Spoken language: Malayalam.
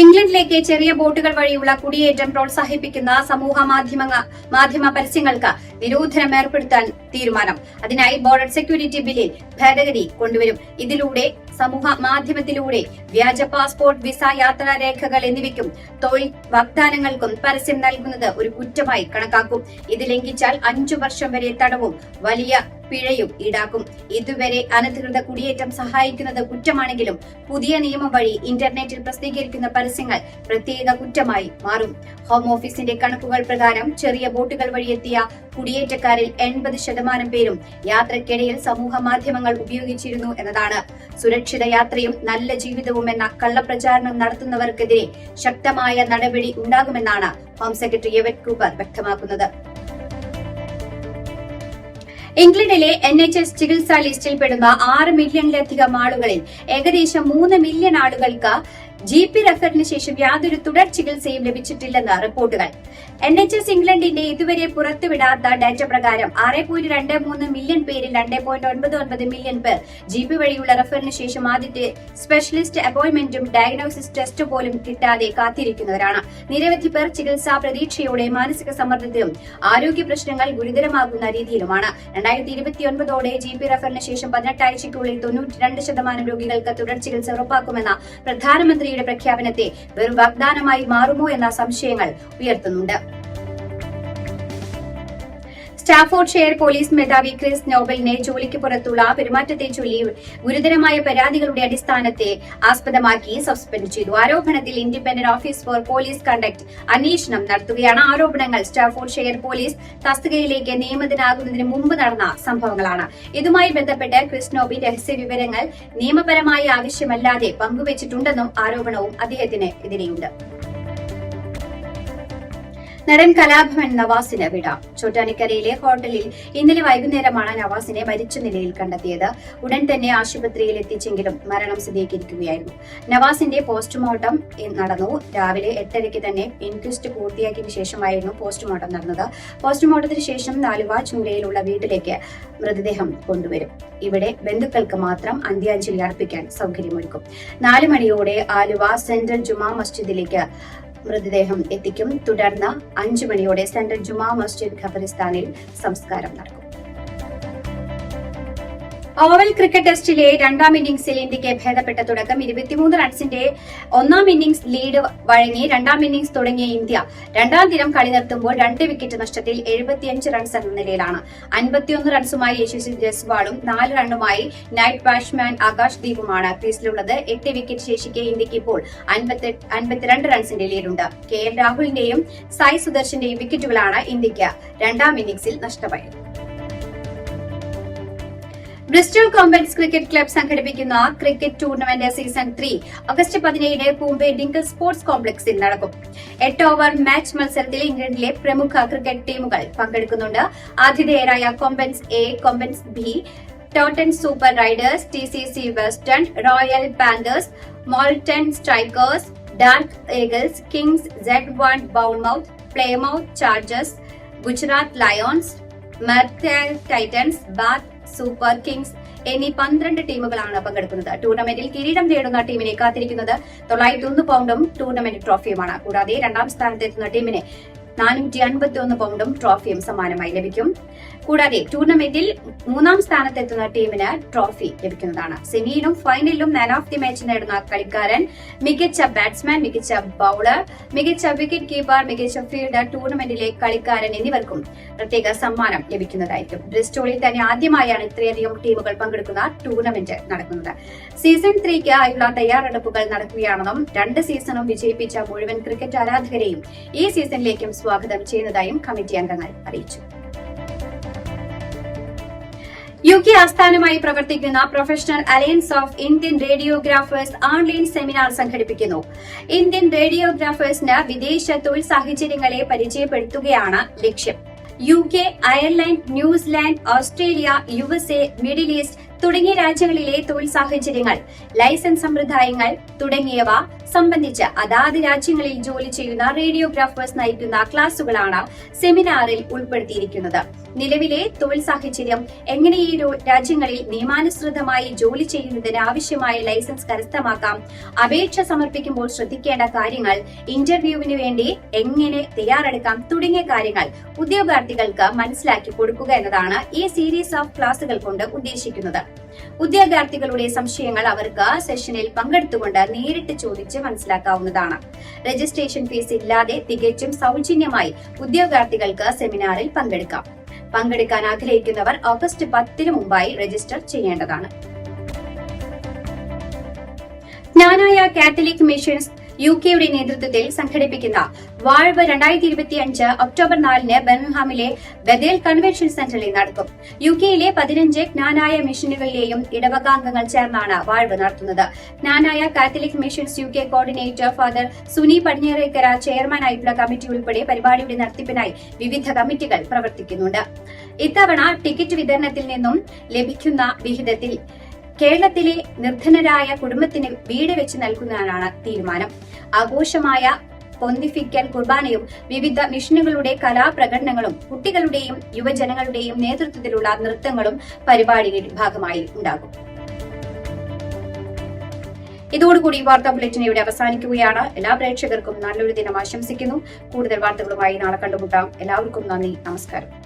ഇംഗ്ലണ്ടിലേക്ക് ചെറിയ ബോട്ടുകൾ വഴിയുള്ള കുടിയേറ്റം പ്രോത്സാഹിപ്പിക്കുന്ന സമൂഹ മാധ്യമ മാധ്യമ പരസ്യങ്ങൾക്ക് നിരോധനം ഏർപ്പെടുത്താൻ തീരുമാനം. അതിനായി ബോർഡർ സെക്യൂരിറ്റി ബില്ലിൽ ഭേദഗതി കൊണ്ടുവരും. ഇതിലൂടെ സമൂഹ മാധ്യമത്തിലൂടെ വ്യാജ പാസ്പോർട്ട് വിസ യാത്രാ രേഖകൾ എന്നിവയ്ക്കും തൊഴിൽ വാഗ്ദാനങ്ങൾക്കും പരസ്യം നൽകുന്നത് ഒരു കുറ്റമായി കണക്കാക്കും. ഇത് ലംഘിച്ചാൽ അഞ്ചു വർഷം വരെ തടവും. വലിയ പിഴയും ഈടാക്കും. ഇതുവരെ അനധികൃത കുടിയേറ്റം സഹായിക്കുന്നത് കുറ്റമാണെങ്കിലും പുതിയ നിയമം വഴി ഇന്റർനെറ്റിൽ പ്രസിദ്ധീകരിക്കുന്ന പരസ്യങ്ങൾ പ്രത്യേക കുറ്റമായി മാറും. ഹോം ഓഫീസിന്റെ കണക്കുകൾ പ്രകാരം ചെറിയ ബോട്ടുകൾ വഴിയെത്തിയ കുടിയേറ്റക്കാരിൽ എൺപത് ശതമാനം പേരും യാത്രക്കിടയിൽ സമൂഹ മാധ്യമങ്ങൾ ഉപയോഗിച്ചിരുന്നു എന്നതാണ്. സുരക്ഷിത യാത്രയും നല്ല ജീവിതവും എന്ന കള്ളപ്രചാരണം നടത്തുന്നവർക്കെതിരെ ശക്തമായ നടപടി ഉണ്ടാകുമെന്നാണ് ഹോം സെക്രട്ടറി എവറ്റ് കൂപ്പർ വ്യക്തമാക്കുന്നത്. ഇംഗ്ലണ്ടിലെ എൻ എച്ച് എസ് ചികിത്സാ ലിസ്റ്റിൽപ്പെടുന്ന ആറ് മില്യണിലധികം ആളുകളിൽ ഏകദേശം മൂന്ന് മില്യൺ ആളുകൾക്ക് ജി പി റെഫറിന് ശേഷം യാതൊരു തുടർ ചികിത്സയും ലഭിച്ചിട്ടില്ലെന്ന് റിപ്പോർട്ടുകൾ. എൻ എച്ച് എസ് ഇംഗ്ലണ്ടിന്റെ ഇതുവരെ പുറത്തുവിടാത്ത ഡാറ്റ പ്രകാരം ആറ് പോയിന്റ് രണ്ട് മൂന്ന് മില്യൺ പേരിൽ രണ്ട് പോയിന്റ് ഒൻപത് ഒൻപത് മില്യൺ പേർ ജി പി വഴിയുള്ള റെഫറിന് ശേഷം ആദ്യത്തെ സ്പെഷ്യലിസ്റ്റ് അപ്പോയിന്റ്മെന്റും ഡയഗ്നോസിസ് ടെസ്റ്റ് പോലും കിട്ടാതെ കാത്തിരിക്കുന്നവരാണ്. നിരവധി പേർ ചികിത്സാ പ്രതീക്ഷയോടെ മാനസിക സമ്മർദ്ദത്തിലും ആരോഗ്യ പ്രശ്നങ്ങൾ ഗുരുതരമാകുന്ന രീതിയിലുമാണ്. രണ്ടായിരത്തി ഇരുപത്തിയൊൻപതോടെ ജി പി റെഫറിന് ശേഷം പതിനെട്ടാഴ്ചയ്ക്കുള്ളിൽ തൊണ്ണൂറ്റി രണ്ട് ശതമാനം രോഗികൾക്ക് തുടർ ചികിത്സ ഉറപ്പാക്കുമെന്ന പ്രധാനമന്ത്രിയുടെ പ്രഖ്യാപനത്തെ വെറും വാഗ്ദാനമായി മാറുമോ എന്ന സംശയങ്ങൾ ഉയർത്തുന്നുണ്ട് സ്റ്റാഫോർഡ് ഷെയർ പോലീസ് മേധാവി ക്രിസ് നോബലിനെ ജോലിക്ക് പുറത്തുള്ള പെരുമാറ്റത്തെ ചൊല്ലി ഗുരുതരമായ പരാതികളുടെ അടിസ്ഥാനത്തെ ആസ്പദമാക്കി സസ്പെൻഡ് ചെയ്തു. ആരോപണത്തിൽ Independent Office for Police Conduct അന്വേഷണം നടത്തുകയാണ്. ആരോപണങ്ങൾ സ്റ്റാഫോർഡ് ഷെയർ പോലീസ് തസ്തികയിലേക്ക് നിയമിതനാകുന്നതിന് മുമ്പ് നടന്ന സംഭവങ്ങളാണ്. ഇതുമായി ബന്ധപ്പെട്ട് ക്രിസ് നോബി രഹസ്യ വിവരങ്ങൾ നിയമപരമായി ആവശ്യമല്ലാതെ പങ്കുവച്ചിട്ടുണ്ടെന്നും ആരോപണവും അദ്ദേഹത്തിന് എതിരെയുണ്ട്. നടൻ കലാഭവൻ നവാസിന് വിട. ചോറ്റാനിക്കരയിലെ ഹോട്ടലിൽ ഇന്നലെ വൈകുന്നേരമാണ് നവാസിനെ മരിച്ച നിലയിൽ കണ്ടെത്തിയത്. ഉടൻ തന്നെ ആശുപത്രിയിൽ എത്തിച്ചെങ്കിലും മരണം സ്ഥിരീകരിക്കുകയായിരുന്നു. നവാസിന്റെ പോസ്റ്റ്മോർട്ടം നടന്നു. രാവിലെ എട്ടരയ്ക്ക് തന്നെ ഇൻക്വസ്റ്റ് പൂർത്തിയാക്കിയ ശേഷമായിരുന്നു പോസ്റ്റ്മോർട്ടം നടന്നത്. പോസ്റ്റ്മോർട്ടത്തിന് ശേഷം നാലുവ ചൂരയിലുള്ള വീട്ടിലേക്ക് മൃതദേഹം കൊണ്ടുവരും. ഇവിടെ ബന്ധുക്കൾക്ക് മാത്രം അന്ത്യാഞ്ജലി അർപ്പിക്കാൻ സൗകര്യമൊരുക്കും. നാല് മണിയോടെ ആലുവ സെൻട്രൽ ജുമാ മസ്ജിദിലേക്ക് മൃതദേഹം എത്തിക്കും. തുടർന്ന് അഞ്ചു മണിയോടെ സെൻട്രൽ ജുമാ മസ്ജിദ് ഖബറിസ്ഥാനിൽ സംസ്കാരം നടക്കും. ഓവൽ ക്രിക്കറ്റ് ടെസ്റ്റിലെ രണ്ടാം ഇന്നിംഗ്സിൽ ഇന്ത്യയ്ക്ക് ഭേദപ്പെട്ട തുടക്കം ഇരുപത്തിമൂന്ന് റൺസിന്റെ ഒന്നാം ഇന്നിംഗ്സ് ലീഡ് വഴങ്ങി രണ്ടാം ഇന്നിംഗ്സ് തുടങ്ങിയ ഇന്ത്യ രണ്ടാം ദിനം കളി നിർത്തുമ്പോൾ രണ്ട് വിക്കറ്റ് നഷ്ടത്തിൽ എഴുപത്തിയഞ്ച് റൺസ് എന്ന നിലയിലാണ്. അൻപത്തിയൊന്ന് റൺസുമായി യശസ്വി ജയ്സ്വാളും നാല് റണ്ണുമായി നൈറ്റ് ബാറ്റ്സ്മാൻ ആകാശ് ദീപുമാണ്. ക്രീസിലുള്ളത് എട്ട് വിക്കറ്റ് ശേഷിക്കെ ഇന്ത്യയ്ക്ക് ഇപ്പോൾ അൻപത്തിരണ്ട് റൺസിന്റെ ലീഡുണ്ട് കെ എൽ രാഹുലിന്റെയും സായി സുദർശന്റെയും വിക്കറ്റുകളാണ് ഇന്ത്യയ്ക്ക് രണ്ടാം ഇന്നിംഗ്സിൽ നഷ്ടമായത്. ബ്രിസ്റ്റൽ കോമ്പൻസ് ക്രിക്കറ്റ് ക്ലബ് സംഘടിപ്പിക്കുന്ന cricket tournament season three August പതിനേഴിന് പൂമ്പെ ഡിങ്കിൾ സ്പോർട്സ് കോംപ്ലക്സിൽ നടക്കും. എട്ട് ഓവർ മാച്ച് മത്സരത്തിൽ ഇംഗ്ലണ്ടിലെ പ്രമുഖ ക്രിക്കറ്റ് ടീമുകൾ പങ്കെടുക്കുന്നുണ്ട്. ആതിഥേയരായ Compans A Compans B Totton super riders T C C western royal panthers Moulton strikers dark eagles kings Jed one Bournemouth Plymouth chargers Gujarat lions Merthyr titans Bath super kings എന്നീ പന്ത്രണ്ട് ടീമുകളാണ് പങ്കെടുക്കുന്നത്. ടൂർണമെന്റിൽ കിരീടം നേടുന്ന ടീമിനെ കാത്തിരിക്കുന്നത് തൊള്ളായിരത്തി ഒന്ന് പൗണ്ടും ടൂർണമെന്റ് ട്രോഫിയുമാണ്. കൂടാതെ രണ്ടാം സ്ഥാനത്തെത്തുന്ന ടീമിനെ നാനൂറ്റി അൻപത്തി ഒന്ന് പൗണ്ടും ട്രോഫിയും സമ്മാനമായി ലഭിക്കും. കൂടാതെ ടൂർണമെന്റിൽ മൂന്നാം സ്ഥാനത്തെത്തുന്ന ടീമിന് ട്രോഫി ലഭിക്കുന്നതാണ്. സെമിയിലും ഫൈനലിലും മാൻ ഓഫ് ദി മാച്ച് നേടുന്ന കളിക്കാരൻ മികച്ച ബാറ്റ്സ്മാൻ മികച്ച ബൌളർ മികച്ച വിക്കറ്റ് കീപ്പർ മികച്ച ഫീൽഡർ ടൂർണമെന്റിലെ കളിക്കാരൻ എന്നിവർക്കും പ്രത്യേക സമ്മാനം ലഭിക്കുന്നതായിരിക്കും. ബ്രിസ്റ്റോളിൽ തന്നെ ആദ്യമായാണ് ഇത്രയധികം ടീമുകൾ പങ്കെടുക്കുന്ന ടൂർണമെന്റ് നടക്കുന്നത്. സീസൺ ത്രീക്ക് ആയുള്ള തയ്യാറെടുപ്പുകൾ നടക്കുകയാണെന്നും രണ്ട് സീസണും വിജയിപ്പിച്ച മുഴുവൻ ക്രിക്കറ്റ് ആരാധകരെയും ഈ സീസണിലേക്കും സ്വാഗതം ചെയ്യുന്നതായും കമ്മിറ്റി അംഗങ്ങൾ അറിയിച്ചു. യു കെ ആസ്ഥാനമായി പ്രവർത്തിക്കുന്ന professional alliance of Indian radiographers online seminar സംഘടിപ്പിക്കുന്നു. ഇന്ത്യൻ റേഡിയോഗ്രാഫേഴ്സിന് വിദേശ തൊഴിൽ സാഹചര്യങ്ങളെ പരിചയപ്പെടുത്തുകയാണ് ലക്ഷ്യം. U K Ireland New Zealand Australia U S A Middle East തുടങ്ങിയ രാജ്യങ്ങളിലെ തൊഴിൽ സാഹചര്യങ്ങൾ ലൈസൻസ് സമ്പ്രദായങ്ങൾ തുടങ്ങിയവ സംബന്ധിച്ച് അതാത് രാജ്യങ്ങളിൽ ജോലി ചെയ്യുന്ന റേഡിയോഗ്രാഫേഴ്സ് നയിക്കുന്ന ക്ലാസുകളാണ് സെമിനാറിൽ ഉൾപ്പെടുത്തിയിരിക്കുന്നത്. നിലവിലെ തൊഴിൽ സാഹചര്യം എങ്ങനെ ഈ രാജ്യങ്ങളിൽ നിയമാനുസൃതമായി ജോലി ചെയ്യുന്നതിന് ആവശ്യമായ ലൈസൻസ് കരസ്ഥമാക്കാം അപേക്ഷ സമർപ്പിക്കുമ്പോൾ ശ്രദ്ധിക്കേണ്ട കാര്യങ്ങൾ ഇന്റർവ്യൂവിന് വേണ്ടി എങ്ങനെ തയ്യാറെടുക്കാം തുടങ്ങിയ കാര്യങ്ങൾ ഉദ്യോഗാർത്ഥികൾക്ക് മനസ്സിലാക്കി കൊടുക്കുക എന്നതാണ് ഈ സീരീസ് ഓഫ് ക്ലാസുകൾ കൊണ്ട് ഉദ്ദേശിക്കുന്നത്. ഉദ്യോഗാർത്ഥികളുടെ സംശയങ്ങൾ അവർക്ക് സെഷനിൽ പങ്കെടുത്തുകൊണ്ട് നേരിട്ട് ചോദിച്ച് മനസ്സിലാക്കാവുന്നതാണ്. രജിസ്ട്രേഷൻ ഫീസ് ഇല്ലാതെ തികച്ചും സൗജന്യമായി ഉദ്യോഗാർത്ഥികൾക്ക് സെമിനാറിൽ പങ്കെടുക്കാം. പങ്കെടുക്കാൻ ആഗ്രഹിക്കുന്നവർ ഓഗസ്റ്റ് പത്തിന് മുമ്പായി രജിസ്റ്റർ ചെയ്യേണ്ടതാണ്. ജ്ഞാനായ കാത്തലിക് മിഷൻസ് യു കെയുടെ നേതൃത്വത്തിൽ സംഘടിപ്പിക്കുന്ന വാഴ്വ് രണ്ടായിരത്തി ഇരുപത്തി അഞ്ച് ഒക്ടോബർ നാലിന് ബെർമിംഹാമിലെ ബദേൽ കൺവെൻഷൻ സെന്ററിൽ നടക്കും. യു കെയിലെ പതിനഞ്ച് ജ്ഞാനായ മിഷനുകളിലെയും ഇടവകാംഗങ്ങൾ ചേർന്നാണ് വാഴ്വ് നടത്തുന്നത്. Knanaya Catholic missions U K coordinator father Suni Padinjarekara ചെയർമാനായിട്ടുള്ള committee ഉൾപ്പെടെ പരിപാടിയുടെ നടത്തിപ്പിനായി വിവിധ കമ്മിറ്റികൾ പ്രവർത്തിക്കുന്നുണ്ട്. ഇത്തവണ ടിക്കറ്റ് വിതരണത്തിൽ നിന്നും ലഭിക്കുന്ന വിഹിതത്തിൽ കേരളത്തിലെ നിർധനരായ കുടുംബത്തിന് വീട് വെച്ച് നൽകുന്നതിനാണ് തീരുമാനം. ആഘോഷമായ പൊന്തിഫിക്കൽ കുർബാനയും വിവിധ മിഷനുകളുടെ കലാപ്രകടനങ്ങളും കുട്ടികളുടെയും യുവജനങ്ങളുടെയും നേതൃത്വത്തിലുള്ള നൃത്തങ്ങളും പരിപാടിയുടെ ഭാഗമായി ഉണ്ടാകും. ഇതോടുകൂടി വാർത്താ ബുള്ളറ്റിൻ ഇവിടെ അവസാനിക്കുകയാണ്. എല്ലാ പ്രേക്ഷകർക്കും നല്ലൊരു ദിനം ആശംസിക്കുന്നു. കൂടുതൽ വാർത്തകളുമായി നാളെ കണ്ടുമുട്ടാം. എല്ലാവർക്കും നന്ദി. നമസ്കാരം.